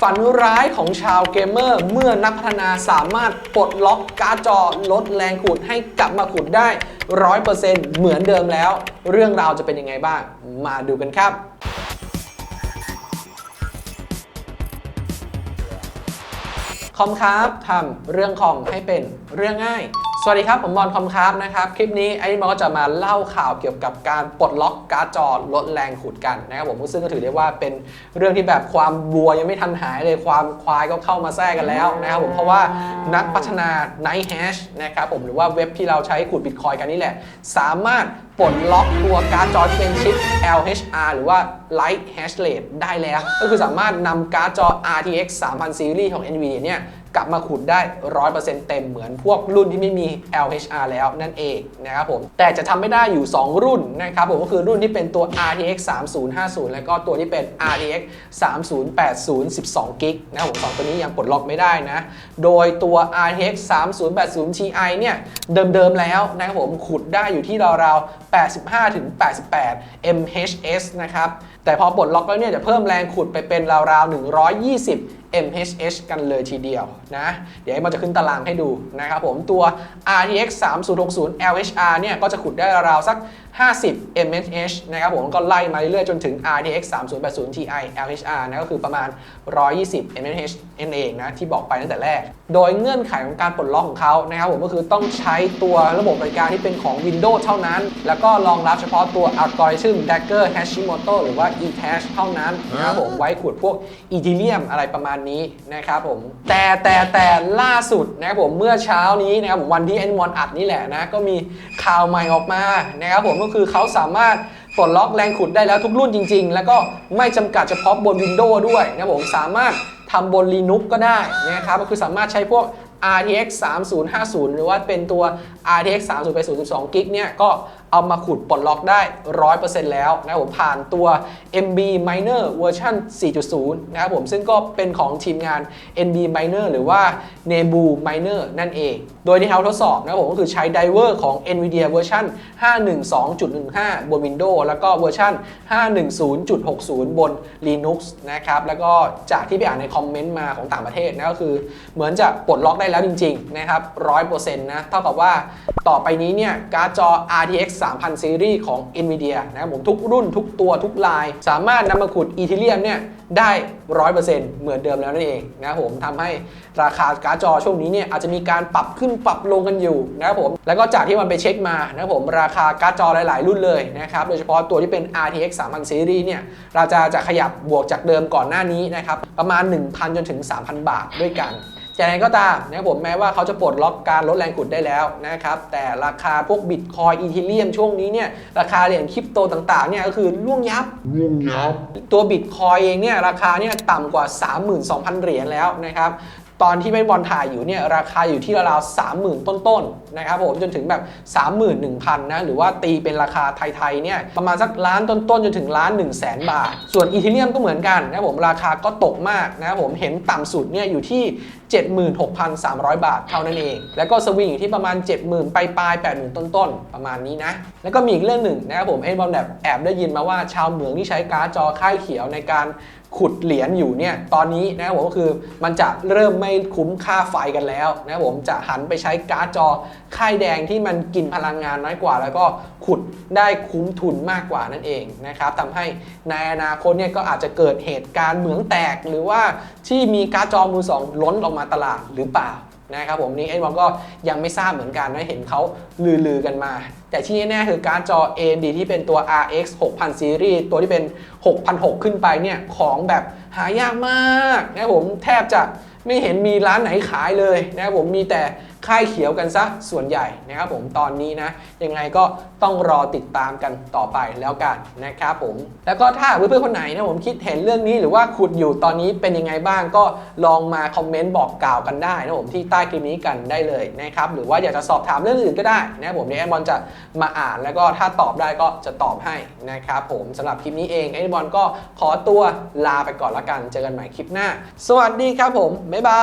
ฝันร้ายของชาวเกมเมอร์เมื่อนักพัฒนาสามารถปลดล็อกการ์ดจอลดแรงขุดให้กลับมาขุดได้ 100%เหมือนเดิมแล้ว เรื่องราวจะเป็นยังไงบ้าง มาดูกันครับคอมครับทำเรื่องคอมให้เป็นเรื่องง่าย วัสดีครับ ผมบอลคอมครับนะครับ คลิปนี้ไอ้บอลก็จะมาเล่าข่าวเกี่ยวกับการปลดล็อกการ์ดจอลดแรงขุดกันนะครับผมซึ่งก็ถือได้ว่าเป็นเรื่องที่แบบความบัวยังไม่ทันหายเลยความควายก็เข้ามาแทรกกันแล้วนะครับผมเพราะว่านักพัฒนา Night Hash นะครับผมหรือว่าเว็บที่เราใช้ขุดบิตคอยกันนี่แหละ สามารถปลดล็อกตัวการ์ดจอที่เป็นชิป LHR หรือว่า Light Hash Rate ได้แล้ว ก็คือสามารถนำการ์ดจอ RTX 3000 Series ของ NVIDIA เนี่ยกลับมาขุดได้ 100%เต็มเหมือนพวกรุ่นที่ไม่มี LHR แล้วนั่นเองนะครับผมแต่จะทำไม่ได้อยู่ 2 รุ่นนะครับผมก็คือรุ่นที่เป็นตัว RTX 3050 แล้วก็ตัวที่เป็น RTX 3080 12 g b นะครับผมสองตัวนี้ยังปลดล็อกไม่ได้นะ โดยตัว RTX 3080 Ti เนี่ย เดิมๆแล้วนะครับผมขุดได้อยู่ที่ราวๆ 85-88 mHs นะครับแต่พอปลดล็อกแล้วเนี่ยจะเพิ่มแรงขุดไปเป็นราวๆ 120 mHh กันเลยทีเดียวนะ เดี๋ยวมันจะขึ้นตารางให้ดูนะครับผมตัว RTX 3060 LHR เนี่ยก็จะขุดได้ราวๆสัก 50 mHh นะครับผมก็ไล่มาเรื่อยๆ จนถึง RTX 3080 Ti LHR นะก็คือประมาณ 120 mHh นั่นเองนะที่บอกไปตั้งแต่แรก โดยเงื่อนไขของการปลดล็อกของเขานะครับผมก็คือต้องใช้ตัวระบบบริการที่เป็นของ Windows เท่านั้น แล้วก็รองรับเฉพาะตัว Algorithm Dagger Hashimoto หรือว่า eTash เท่านั้นนะครับผมไว้ขุดพวก Ethereum อะไรประมาณนี้นะครับผมแต่แต่แต่ล่าสุดนะครับผมเมื่อเช้านี้นะครับผมวันที่แอนมอนอัดนี่แหละนะก็มีข่าวใหม่ออกมานะครับผมก็คือเขาสามารถปลดล็อกแรงขุดได้แล้วทุกรุ่นจริง ๆ แล้วก็ไม่จำกัดเฉพาะบน Windows ด้วยนะครับผมสามารถทำบน Linux ก็ได้นะครับก็คือสามารถใช้พวก RTX 3050 หรือว่าเป็นตัว RTX 3080 12 g b เนี่ยก็ เอามาขุดปลดล็อกได้ 100%แล้วนะครับผมผ่านตัว MB Miner เวอร์ชัน4.0 นะครับผมซึ่งก็เป็นของทีมงาน NB Miner หรือว่า Nebu Miner นั่นเอง โดยที่เขาทดสอบนะครับผมก็คือใช้ไดเวอร์ของ NVIDIA เวอร์ชัน512.15 บน Windows แล้วก็เวอร์ชัน510.60 บน Linux นะครับแล้วก็จากที่ไปอ่านในคอมเมนต์มาของต่างประเทศนะก็คือเหมือนจะปลดล็อกได้แล้วจริงๆนะครับ100%นะเท่ากับว่าต่อไปนี้เนี่ยการ์ดจอ RTX 3000 Series ของ NVIDIA นะครับผมทุกรุ่นทุกตัวทุกลาย สามารถนำมาขุด Ethereum เนี่ยได้ 100%เหมือนเดิมแล้วนั่นเองนะครับผมทำให้ราคาการ์ดจอช่วงนี้เนี่ยอาจจะมีการปรับขึ้นปรับลงกันอยู่นะครับผมแล้วก็จากที่มันไปเช็คมานะครับผมราคาการ์ดจอหลาย ๆ รุ่นเลยนะครับโดยเฉพาะตัวที่เป็น RTX 3000 Series เนี่ยราคาจะขยับบวกจากเดิมก่อนหน้านี้นะครับประมาณ 1,000 จนถึง 3,000 บาทด้วยกัน แต่ยังไงก็ตามนะครับผมแม้ว่าเขาจะปลดล็อกการลดแรงขุดได้แล้วนะครับแต่ราคาพวกบิตคอยอีทีเรียมช่วงนี้เนี่ยราคาเหรียญคริปโตต่างๆเนี่ยก็คือล่วงยับร่วงยับ ตัวบิตคอยเองเนี่ยราคาเนี่ยต่ำกว่า 32,000 เหรียญแล้วนะครับตอนที่ไม่บอลถ่ายอยู่เนี่ยราคาอยู่ที่ราวๆ30,000ต้นๆนะครับผมจนถึงแบบ 31,000นะหรือว่าตีเป็นราคาไทยๆเนี่ยประมาณสักล้านต้นๆ จนถึงล้าน1 0 0 0 0แสนบาท ส่วนอีเทเรียมก็เหมือนกันนะครับผมราคาก็ตกมากนะครับผมเห็นต่ำสุดเนี่ยอยู่ที่ 76,300 บาทเท่านั้นเอง แล้วก็สวิงอยู่ที่ประมาณ 70,000ปลายปลาย80,000 ต้นๆ ประมาณนี้นะ แล้วก็มีอีกเรื่องหนึ่งนะครับผมไอ้บอลแบบแอบได้ยินมาว่าชาวเหมืองที่ใช้การ์ดจอค่ายเขียวในการขุดเหรียญอยู่เนี่ยตอนนี้นะครับผมก็คือมันจะเริ่มไม่คุ้มค่าไฟกันแล้วนะครับผมจะหันไปใช้การ์ดจอค่ายแดงที่มันกินพลังงานน้อยกว่า แล้วก็ขุดได้คุ้มทุนมากกว่านั่นเองนะครับทำให้ในอนาคตเนี่ยก็อาจจะเกิดเหตุการณ์เหมืองแตก หรือว่าที่มีการ์ดจอมือสองล้นออกมามาตลาดหรือเปล่านะครับผมนี่ไอ้บอลก็ยังไม่ทราบเหมือนกันนะเห็นเขาลือๆกันมา แต่ที่แน่ๆคือการจอ AMD ที่เป็นตัว RX 6000 Series ตัวที่เป็น 6006 ขึ้นไปเนี่ยของแบบหายากมากนะครับผมแทบจะไม่เห็นมีร้านไหนขายเลยนะครับผมมีแต่ ค่ายเขียวกันซะส่วนใหญ่นะครับผมตอนนี้นะยังไงก็ต้องรอติดตามกันต่อไปแล้วกันนะครับผม แล้วก็ถ้าเพื่อนๆคนไหนนะผมคิดเห็นเรื่องนี้หรือว่าขุดอยู่ตอนนี้เป็นยังไงบ้างก็ลองมาคอมเมนต์บอกกล่าวกันได้นะผมที่ใต้คลิปนี้กันได้เลยนะครับหรือว่าอยากจะสอบถามเรื่องอื่นก็ได้นะผมเดี๋ยวแอนบอลจะมาอ่านแล้วก็ถ้าตอบได้ก็จะตอบให้นะครับผมสำหรับคลิปนี้เองแอนบอลก็ขอตัวลาไปก่อนละกันเจอกันใหม่คลิปหน้า สวัสดีครับผมบ๊ายบา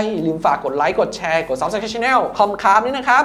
ยลืมฝากกดไลค์กดแชร์กด subscribe channel คอมคามนี่นะครับ